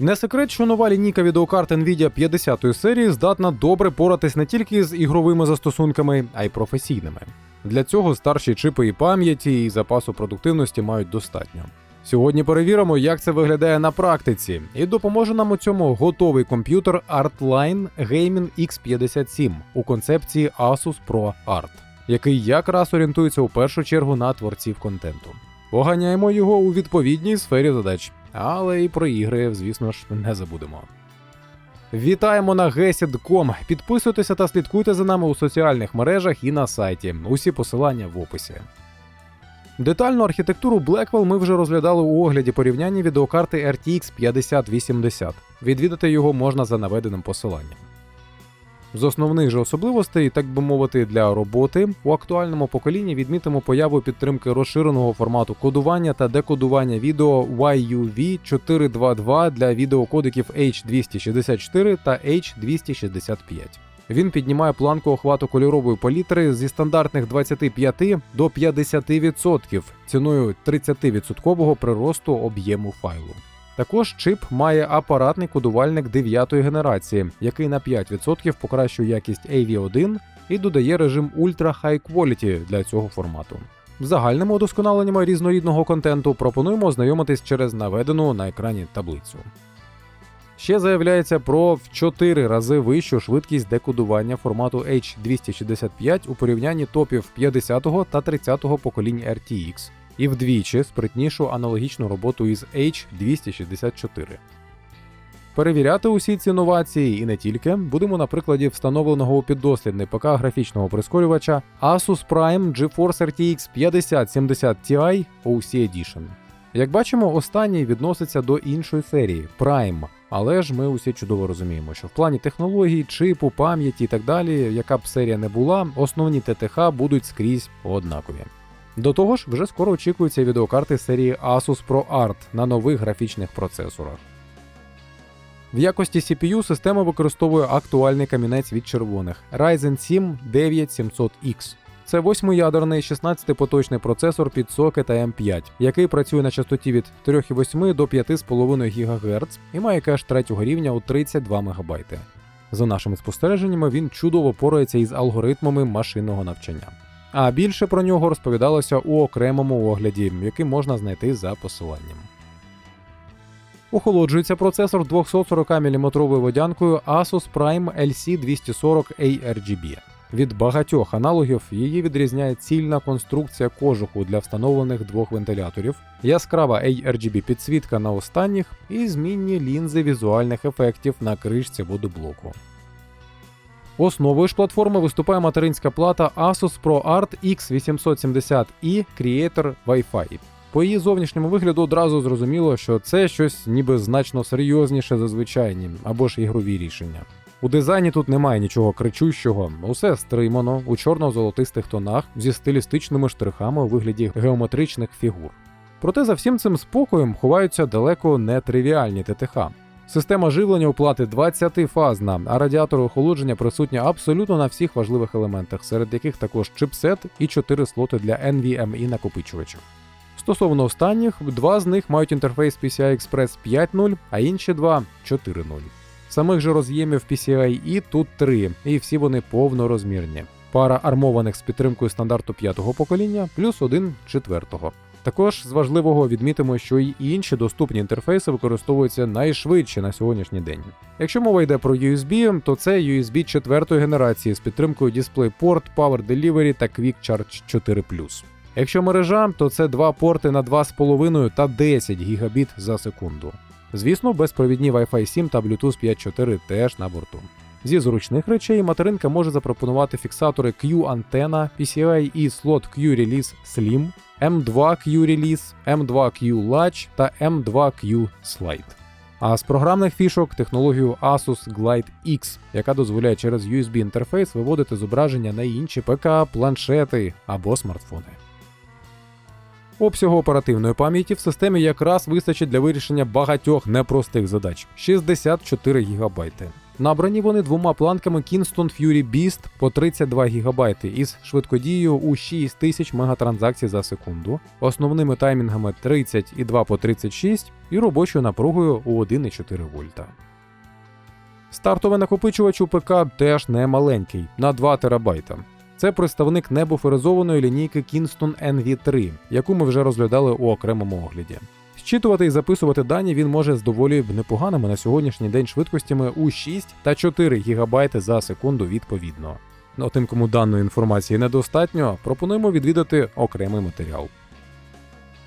Не секрет, що нова лінійка відеокарт Nvidia 50-ї серії здатна добре поратись не тільки з ігровими застосунками, а й професійними. Для цього старші чипи і пам'яті, і запасу продуктивності мають достатньо. Сьогодні перевіримо, як це виглядає на практиці, і допоможе нам у цьому готовий комп'ютер Artline Gaming X57 у концепції Asus Pro Art, який якраз орієнтується у першу чергу на творців контенту. Поганяємо його у відповідній сфері задач, але і про ігри, звісно ж, не забудемо. Вітаємо на GESID.com. Підписуйтеся та слідкуйте за нами у соціальних мережах і на сайті. Усі посилання в описі. Детальну архітектуру Blackwell ми вже розглядали у огляді порівняння відеокарти RTX 5080. Відвідати його можна за наведеним посиланням. З основних же особливостей, так би мовити, для роботи у актуальному поколінні відмітимо появу підтримки розширеного формату кодування та декодування відео YUV 422 для відеокодиків H264 та H265. Він піднімає планку охвату кольорової палітри зі стандартних 25 до 50% ціною 30% приросту об'єму файлу. Також чип має апаратний кодувальник 9-ї генерації, який на 5% покращує якість AV1 і додає режим Ultra High Quality для цього формату. Загальними удосконаленнями різнорідного контенту пропонуємо ознайомитись через наведену на екрані таблицю. Ще заявляється про в 4 рази вищу швидкість декодування формату H265 у порівнянні топів 50-го та 30-го поколінь RTX, і вдвічі спритнішу аналогічну роботу із H264. Перевіряти усі ці новації і не тільки будемо на прикладі встановленого у піддослідний ПК графічного прискорювача Asus Prime GeForce RTX 5070 Ti OC Edition. Як бачимо, останній відноситься до іншої серії Prime, але ж ми усі чудово розуміємо, що в плані технологій, чипу, пам'яті і так далі, яка б серія не була, основні ТТХ будуть скрізь однакові. До того ж, вже скоро очікуються відеокарти серії Asus ProArt на нових графічних процесорах. В якості CPU система використовує актуальний камінець від червоних Ryzen 7 9700X. Це восьмиядерний 16-поточний процесор під сокет AM5, який працює на частоті від 3,8 до 5,5 ГГц і має кеш третього рівня у 32 МБ. За нашими спостереженнями, він чудово порається із алгоритмами машинного навчання. А більше про нього розповідалося у окремому огляді, який можна знайти за посиланням. Охолоджується процесор 240 мм водянкою Asus Prime LC240 ARGB. Від багатьох аналогів її відрізняє цільна конструкція кожуху для встановлених двох вентиляторів, яскрава ARGB підсвітка на останніх і змінні лінзи візуальних ефектів на кришці водоблоку. Основою ж платформи виступає материнська плата Asus ProArt X870i Creator Wi-Fi. По її зовнішньому вигляду одразу зрозуміло, що це щось ніби значно серйозніше за звичайні або ж ігрові рішення. У дизайні тут немає нічого кричущого, усе стримано у чорно-золотистих тонах зі стилістичними штрихами у вигляді геометричних фігур. Проте за всім цим спокоєм ховаються далеко не тривіальні ТТХ. Система живлення у плати 20-фазна, а радіатор охолодження присутня абсолютно на всіх важливих елементах, серед яких також чипсет і 4 слоти для NVMe накопичувачів. Стосовно останніх, два з них мають інтерфейс PCI Express 5.0, а інші два 4.0. Самих же роз'ємів PCIe тут три, і всі вони повнорозмірні. Пара армованих з підтримкою стандарту п'ятого покоління, плюс один четвертого. Також з важливого відмітимо, що й інші доступні інтерфейси використовуються найшвидше на сьогоднішній день. Якщо мова йде про USB, то це USB четвертої генерації з підтримкою DisplayPort, Power Delivery та Quick Charge 4 Якщо мережа, то це два порти на 2,5 та 10 гігабіт за секунду. Звісно, безпровідні Wi-Fi 7 та Bluetooth 5.4 теж на борту. Зі зручних речей материнка може запропонувати фіксатори Q-антена, PCIe слот Q-Release Slim, M2 Q-Release, M2Q Latch та M2Q Slide. А з програмних фішок технологію Asus Glide X, яка дозволяє через USB інтерфейс виводити зображення на інші ПК, планшети або смартфони. Обсягу оперативної пам'яті в системі якраз вистачить для вирішення багатьох непростих задач 64 ГБ. Набрані вони двома планками Kingston Fury Beast по 32 ГБ із швидкодією у 6000 мегатранзакцій за секунду, основними таймінгами 30 і 2 по 36 і робочою напругою у 1,4 вольта. Стартовий накопичувач у ПК теж не маленький на 2 терабайта. Це представник небуферизованої лінійки Kingston NV3, яку ми вже розглядали у окремому огляді. Щитувати і записувати дані він може з доволі непоганими на сьогоднішній день швидкостями у 6 та 4 ГБ за секунду відповідно. Ну, тим, кому даної інформації недостатньо, пропонуємо відвідати окремий матеріал.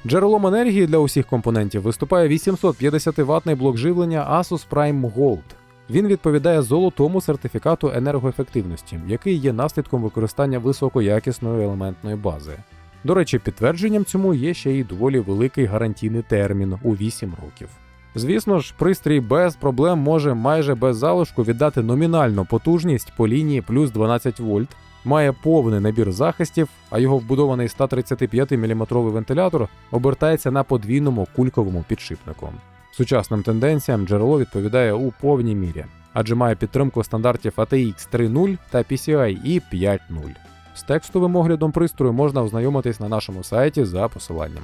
Джерелом енергії для усіх компонентів виступає 850 ватний блок живлення Asus Prime Gold. Він відповідає золотому сертифікату енергоефективності, який є наслідком використання високоякісної елементної бази. До речі, підтвердженням цьому є ще й доволі великий гарантійний термін у 8 років. Звісно ж, пристрій без проблем може майже без залишку віддати номінальну потужність по лінії плюс 12 вольт, має повний набір захистів, а його вбудований 135 мм вентилятор обертається на подвійному кульковому підшипнику. Сучасним тенденціям джерело відповідає у повній мірі, адже має підтримку стандартів ATX 3.0 та PCI E 5.0. З текстовим оглядом пристрою можна ознайомитись на нашому сайті за посиланням.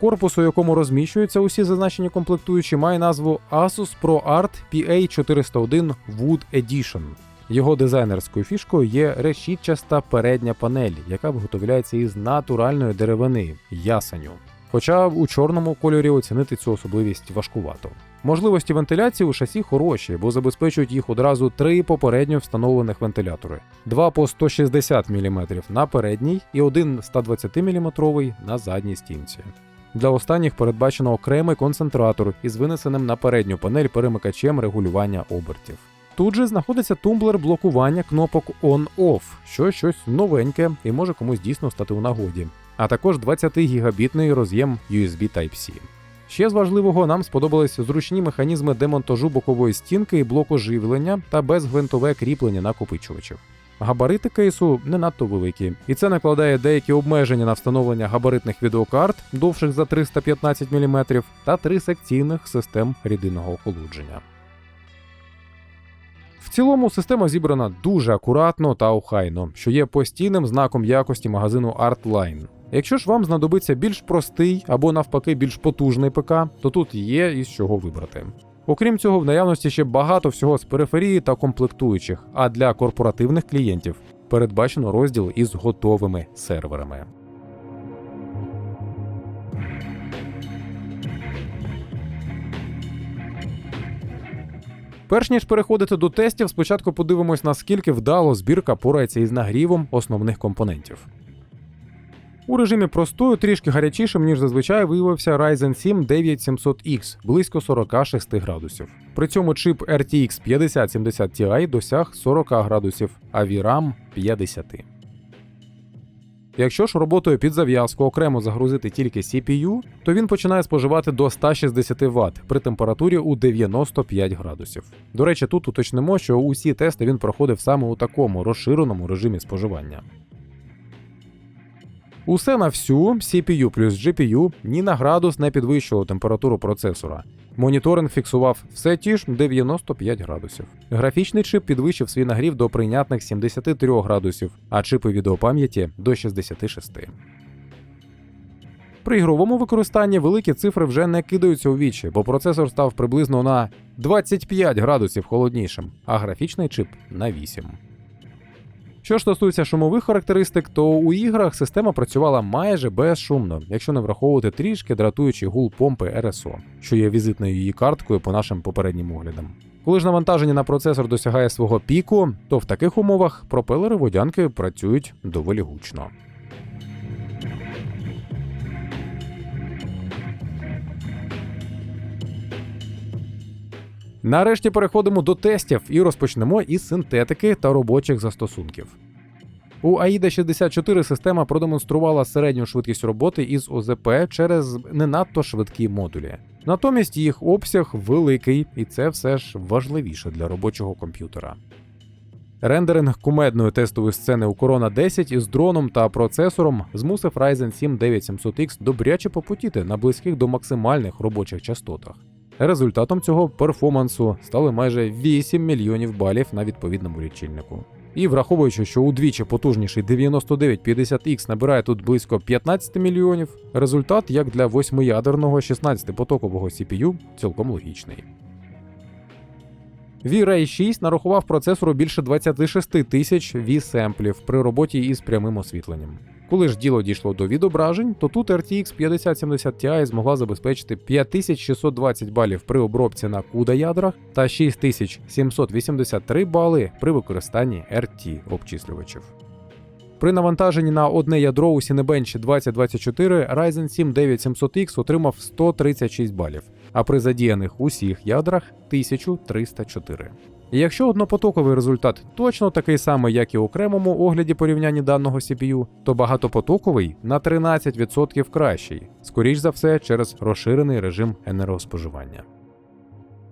Корпус, у якому розміщуються усі зазначені комплектуючі, має назву Asus ProArt PA401 Wood Edition. Його дизайнерською фішкою є решітчаста передня панель, яка виготовляється із натуральної деревини ясеню. Хоча у чорному кольорі оцінити цю особливість важкувато. Можливості вентиляції у шасі хороші, бо забезпечують їх одразу три попередньо встановлених вентилятори: два по 160 мм на передній і один 120 мм на задній стінці. Для останніх передбачено окремий концентратор із винесеним на передню панель перемикачем регулювання обертів. Тут же знаходиться тумблер блокування кнопок On-Off, що щось новеньке і може комусь дійсно стати у нагоді, а також 20 гігабітний роз'єм USB Type-C. Ще з важливого нам сподобались зручні механізми демонтажу бокової стінки і блоку живлення та безгвинтове кріплення накопичувачів. Габарити кейсу не надто великі, і це накладає деякі обмеження на встановлення габаритних відеокарт довших за 315 мм та три секційних систем рідинного охолодження. В цілому система зібрана дуже акуратно та охайно, що є постійним знаком якості магазину Artline. Якщо ж вам знадобиться більш простий або навпаки більш потужний ПК, то тут є із чого вибрати. Окрім цього, в наявності ще багато всього з периферії та комплектуючих, а для корпоративних клієнтів передбачено розділ із готовими серверами. Перш ніж переходити до тестів, спочатку подивимось, наскільки вдало збірка порається із нагрівом основних компонентів. У режимі простою трішки гарячішим, ніж зазвичай виявився Ryzen 7 9700X близько 46 градусів. При цьому чип RTX 5070 Ti досяг 40 градусів, а VRAM 50. Якщо ж роботою під зав'язку окремо загрузити тільки CPU, то він починає споживати до 160 Вт при температурі у 95 градусів. До речі, тут уточнимо, що усі тести він проходив саме у такому розширеному режимі споживання. Усе на всю CPU плюс GPU ні на градус не підвищувало температуру процесора. Моніторинг фіксував все ті ж 95 градусів. Графічний чип підвищив свій нагрів до прийнятних 73 градусів, а чипи відеопам'яті до 66. При ігровому використанні великі цифри вже не кидаються у вічі, бо процесор став приблизно на 25 градусів холоднішим, а графічний чип на 8. Що ж стосується шумових характеристик, то у іграх система працювала майже безшумно, якщо не враховувати трішки дратуючий гул помпи РСО, що є візитною її карткою по нашим попереднім оглядам. Коли ж навантаження на процесор досягає свого піку, то в таких умовах пропелери водянки працюють доволі гучно. Нарешті переходимо до тестів і розпочнемо із синтетики та робочих застосунків. У AIDA 64 система продемонструвала середню швидкість роботи із ОЗП через не надто швидкі модулі. Натомість їх обсяг великий, і це все ж важливіше для робочого комп'ютера. Рендеринг кумедної тестової сцени у Corona 10 із дроном та процесором змусив Ryzen 7 9700X добряче попутіти на близьких до максимальних робочих частотах. Результатом цього перформансу стали майже 8 мільйонів балів на відповідному лічильнику. І враховуючи, що удвічі потужніший 9950X набирає тут близько 15 мільйонів, результат як для восьмиядерного 16-потокового CPU цілком логічний. V-Ray 6 нарахував процесору більше 26 тисяч V-семплів при роботі із прямим освітленням. Коли ж діло дійшло до відображень, то тут RTX 5070 Ti змогла забезпечити 5620 балів при обробці на CUDA ядрах та 6783 бали при використанні RT обчислювачів. При навантаженні на одне ядро у Cinebench 2024 Ryzen 7 9700X отримав 136 балів, а при задіяних усіх ядрах 1304. Якщо однопотоковий результат точно такий самий, як і у окремому огляді порівняння даного CPU, то багатопотоковий на 13% кращий, скоріш за все через розширений режим енергоспоживання.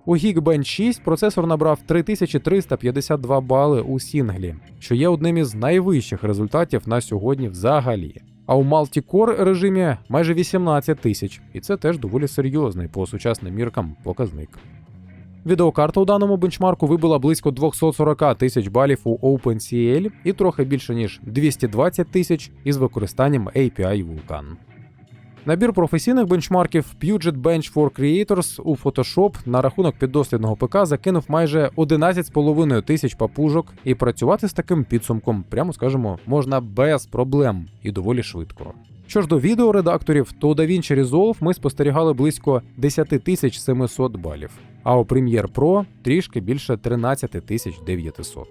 У Geekbench 6 процесор набрав 3352 бали у сінглі, що є одним із найвищих результатів на сьогодні взагалі. А у Multi-Core режимі майже 18 тисяч, і це теж доволі серйозний по сучасним міркам показник. Відеокарта у даному бенчмарку вибила близько 240 тисяч балів у OpenCL і трохи більше ніж 220 тисяч із використанням API Vulkan. Набір професійних бенчмарків Puget Bench for Creators у Photoshop на рахунок піддослідного ПК закинув майже 11,5 тисяч папужок, і працювати з таким підсумком, прямо скажемо, можна без проблем і доволі швидко. Що ж до відеоредакторів, то DaVinci Resolve ми спостерігали близько 10 700 балів, а у Premiere Pro трішки більше 13 900.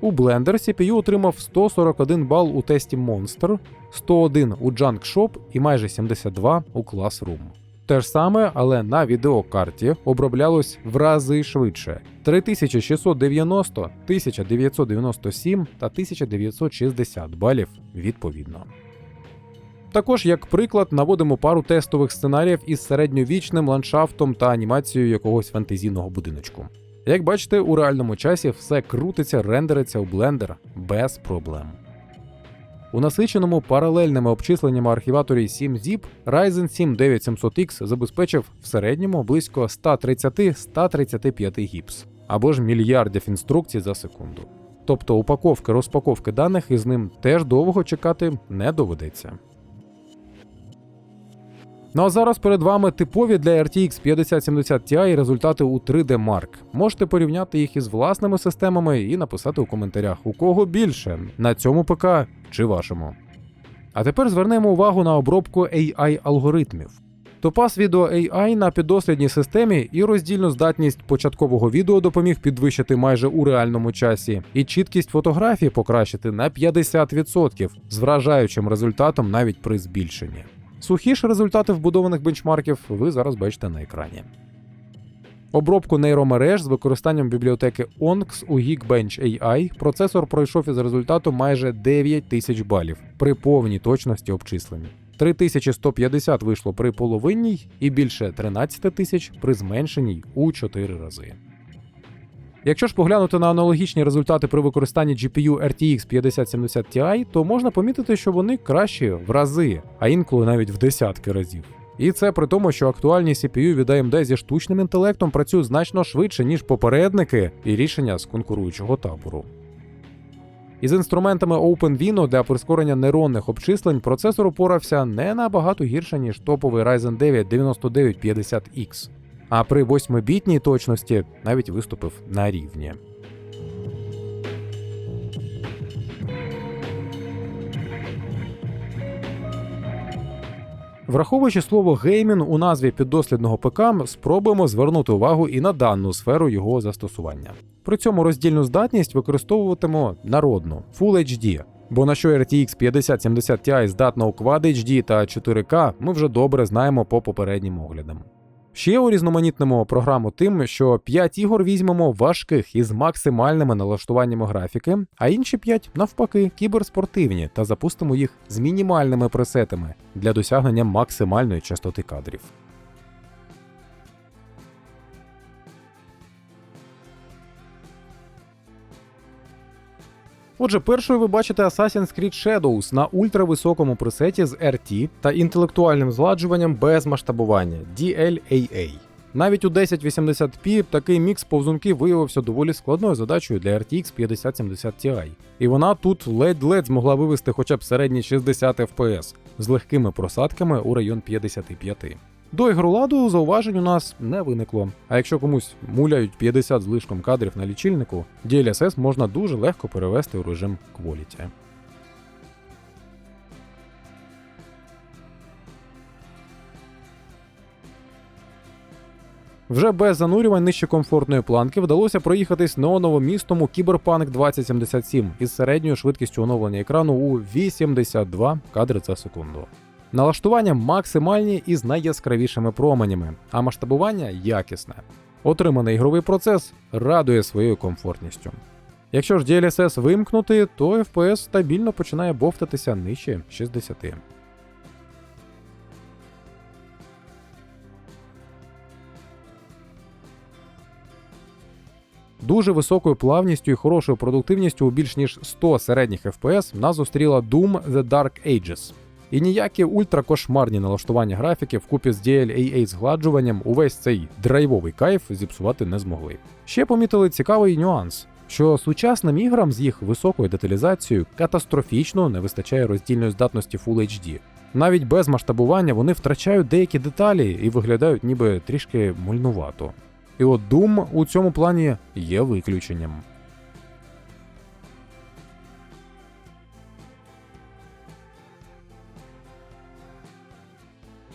У Blender CPU отримав 141 бал у тесті Monster, 101 у Junk Shop і майже 72 у Classroom. Те ж саме, але на відеокарті оброблялось в рази швидше 3690, 1997 та 1960 балів відповідно. Також, як приклад, наводимо пару тестових сценаріїв із середньовічним ландшафтом та анімацією якогось фантазійного будиночку. Як бачите, у реальному часі все крутиться, рендериться у Blender без проблем. У насиченому паралельними обчисленнями архіваторі 7-ZIP Ryzen 7 9700X забезпечив в середньому близько 130-135 гіпс або ж мільярдів інструкцій за секунду. Тобто упаковки розпаковки даних із ним теж довго чекати не доведеться. Ну а зараз перед вами типові для RTX 5070 Ti результати у 3D Mark. Можете порівняти їх із власними системами і написати у коментарях, у кого більше на цьому ПК чи вашому. А тепер звернемо увагу на обробку AI алгоритмів. Топас відео AI на піддослідній системі і роздільну здатність початкового відео допоміг підвищити майже у реальному часі, і чіткість фотографії покращити на 50% з вражаючим результатом навіть при збільшенні. Сухі ж результати вбудованих бенчмарків ви зараз бачите на екрані. Обробку нейромереж з використанням бібліотеки ONX у Geekbench AI процесор пройшов із результатом майже 9 тисяч балів при повній точності обчислення. 3150 вийшло при половинній і більше 13 тисяч при зменшеній у 4 рази. Якщо ж поглянути на аналогічні результати при використанні GPU RTX 5070 Ti, то можна помітити, що вони кращі в рази, а інколи навіть в десятки разів. І це при тому, що актуальні CPU від AMD зі штучним інтелектом працюють значно швидше, ніж попередники і рішення з конкуруючого табору. Із інструментами OpenVINO для прискорення нейронних обчислень процесор упорався не набагато гірше, ніж топовий Ryzen 9 9950X а при 8-бітній точності навіть виступив на рівні. Враховуючи слово геймін у назві піддослідного ПК, спробуємо звернути увагу і на дану сферу його застосування. При цьому роздільну здатність використовуватимемо народну Full HD, бо на що RTX 5070 Ti здатна у Quad HD та 4K, ми вже добре знаємо по попереднім оглядам. Ще урізноманітнимо програму тим, що 5 ігор візьмемо важких із максимальними налаштуваннями графіки, а інші 5 навпаки кіберспортивні та запустимо їх з мінімальними пресетами для досягнення максимальної частоти кадрів. Отже, першою ви бачите Assassin's Creed Shadows на ультрависокому пресеті з RT та інтелектуальним зладжуванням без масштабування DLAA. Навіть у 1080p такий мікс повзунків виявився доволі складною задачею для RTX 5070 Ti. І вона тут ледь-ледь змогла вивести хоча б середні 60 FPS з легкими просадками у район 55. До ігроладу зауважень у нас не виникло. А якщо комусь муляють 50 з лишком кадрів на лічильнику, DLSS можна дуже легко перевести у режим Quality. Вже без занурювань нижче комфортної планки вдалося проїхатись неоновим містом у Cyberpunk 2077 із середньою швидкістю оновлення екрану у 82 кадри за секунду. Налаштування максимальні і з найяскравішими променями, а масштабування якісне. Отриманий ігровий процес радує своєю комфортністю. Якщо ж DLSS вимкнути, то FPS стабільно починає бовтатися нижче 60. Дуже високою плавністю і хорошою продуктивністю у більш ніж 100 середніх FPS нас зустріла Doom The Dark Ages. І ніякі ультракошмарні налаштування графіки вкупі з DLAA згладжуванням увесь цей драйвовий кайф зіпсувати не змогли. Ще помітили цікавий нюанс, що сучасним іграм з їх високою деталізацією катастрофічно не вистачає роздільної здатності Full HD. Навіть без масштабування вони втрачають деякі деталі і виглядають ніби трішки мульнувато. І от Doom у цьому плані є виключенням.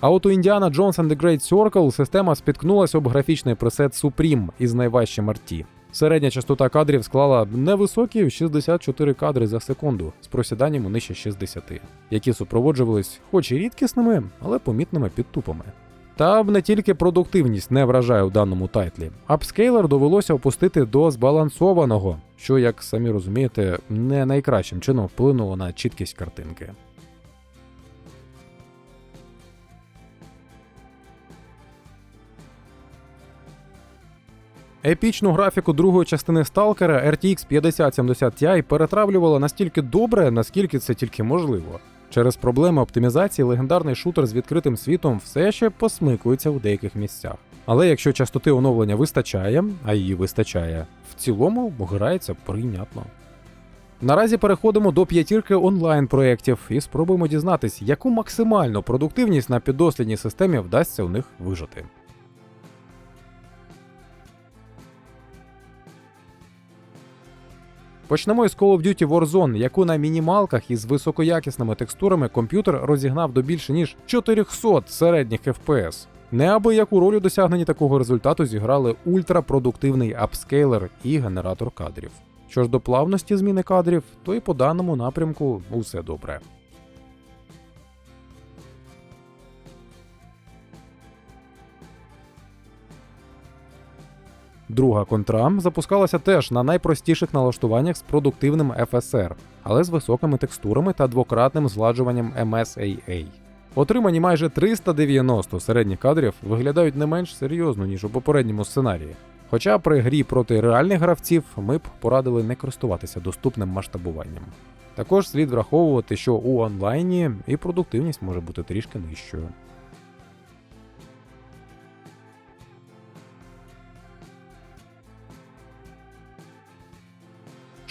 А от у Indiana Jones and the Great Circle система спіткнулася об графічний пресет Supreme із найважчим RT. Середня частота кадрів склала невисокі 64 кадри за секунду з просіданням у нижче 60, які супроводжувались хоч і рідкісними, але помітними підтупами. Та б не тільки продуктивність не вражає у даному тайтлі. Апскейлер довелося опустити до збалансованого, що, як самі розумієте, не найкращим чином вплинуло на чіткість картинки. Епічну графіку другої частини Сталкера RTX 5070 Ti перетравлювала настільки добре, наскільки це тільки можливо. Через проблеми оптимізації легендарний шутер з відкритим світом все ще посмикується у деяких місцях. Але якщо частоти оновлення вистачає, а її вистачає, в цілому грається прийнятно. Наразі переходимо до п'ятірки онлайн проєктів і спробуємо дізнатись, яку максимальну продуктивність на піддослідній системі вдасться у них вижити. Почнемо із Call of Duty Warzone, яку на мінімалках із високоякісними текстурами комп'ютер розігнав до більше ніж 400 середніх FPS. Неабияку роль у досягненні такого результату зіграли ультрапродуктивний апскейлер і генератор кадрів. Що ж до плавності зміни кадрів, то і по даному напрямку усе добре. Друга контра запускалася теж на найпростіших налаштуваннях з продуктивним FSR, але з високими текстурами та двократним згладжуванням MSAA. Отримані майже 390 середніх кадрів виглядають не менш серйозно, ніж у попередньому сценарії. Хоча при грі проти реальних гравців ми б порадили не користуватися доступним масштабуванням. Також слід враховувати, що у онлайні і продуктивність може бути трішки нижчою.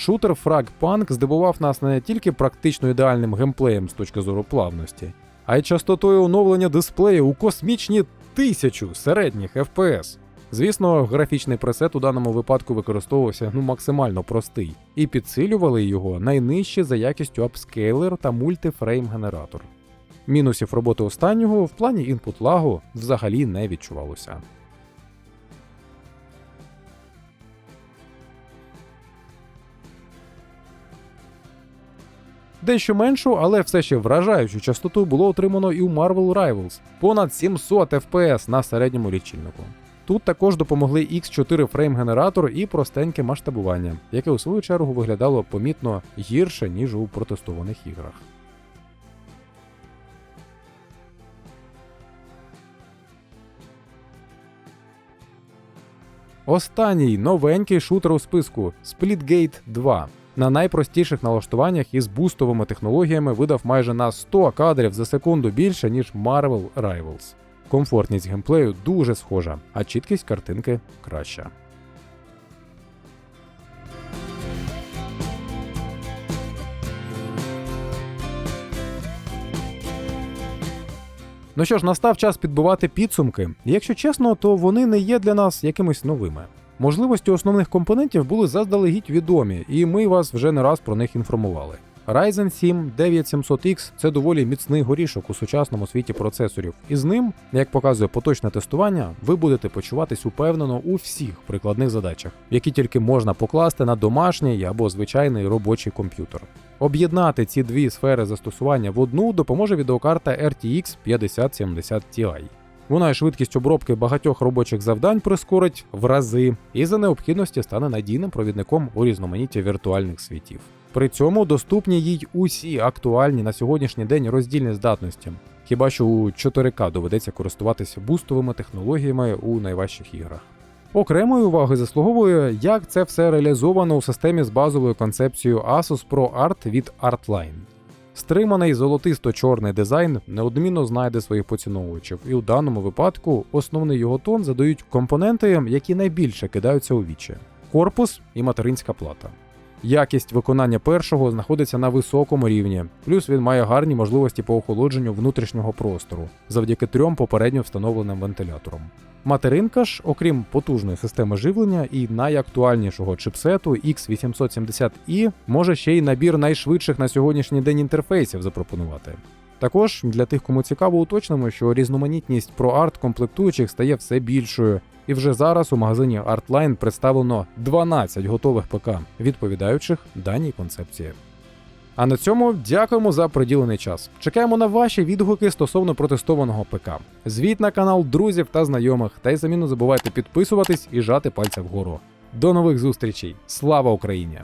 Шутер Fragpunk здивував нас не тільки практично ідеальним геймплеєм з точки зору плавності, а й частотою оновлення дисплею у космічні тисячу середніх FPS. Звісно, графічний пресет у даному випадку використовувався ну максимально простий, і підсилювали його найнижчі за якістю апскейлер та мультифрейм генератор. Мінусів роботи останнього в плані інпут лагу взагалі не відчувалося. Дещо меншу, але все ще вражаючу частоту було отримано і у Marvel Rivals понад 700 FPS на середньому лічильнику. Тут також допомогли X4 фрейм-генератор і простеньке масштабування, яке у свою чергу виглядало помітно гірше, ніж у протестованих іграх. Останній новенький шутер у списку Splitgate 2 на найпростіших налаштуваннях із бустовими технологіями видав майже на 100 кадрів за секунду більше, ніж Marvel Rivals. Комфортність геймплею дуже схожа, а чіткість картинки краща. Ну що ж, настав час підбивати підсумки. Якщо чесно, то вони не є для нас якимись новими. Можливості основних компонентів були заздалегідь відомі, і ми вас вже не раз про них інформували. Ryzen 7 9700X це доволі міцний горішок у сучасному світі процесорів, і з ним, як показує поточне тестування, ви будете почуватись упевнено у всіх прикладних задачах, які тільки можна покласти на домашній або звичайний робочий комп'ютер. Об'єднати ці дві сфери застосування в одну допоможе відеокарта RTX 5070 Ti. Вона і швидкість обробки багатьох робочих завдань прискорить в рази і за необхідності стане надійним провідником у різноманітті віртуальних світів. При цьому доступні їй усі актуальні на сьогоднішній день роздільні здатності. Хіба що у 4К доведеться користуватися бустовими технологіями у найважчих іграх. Окремої уваги заслуговує, як це все реалізовано у системі з базовою концепцією Asus ProArt від Artline. Стриманий золотисто-чорний дизайн неодмінно знайде своїх поціновувачів, і у даному випадку основний його тон задають компоненти, які найбільше кидаються у вічі: корпус і материнська плата. Якість виконання першого знаходиться на високому рівні, плюс він має гарні можливості по охолодженню внутрішнього простору завдяки трьом попередньо встановленим вентиляторам. Материнка ж, окрім потужної системи живлення і найактуальнішого чипсету X870i, може ще й набір найшвидших на сьогоднішній день інтерфейсів запропонувати. Також для тих, кому цікаво, уточнимо, що різноманітність ProArt комплектуючих стає все більшою, і вже зараз у магазині Artline представлено 12 готових ПК, відповідаючих даній концепції. А на цьому дякуємо за приділений час. Чекаємо на ваші відгуки стосовно протестованого ПК. Звіт на канал друзів та знайомих, та й самі не забувайте підписуватись і жати пальця вгору. До нових зустрічей! Слава Україні!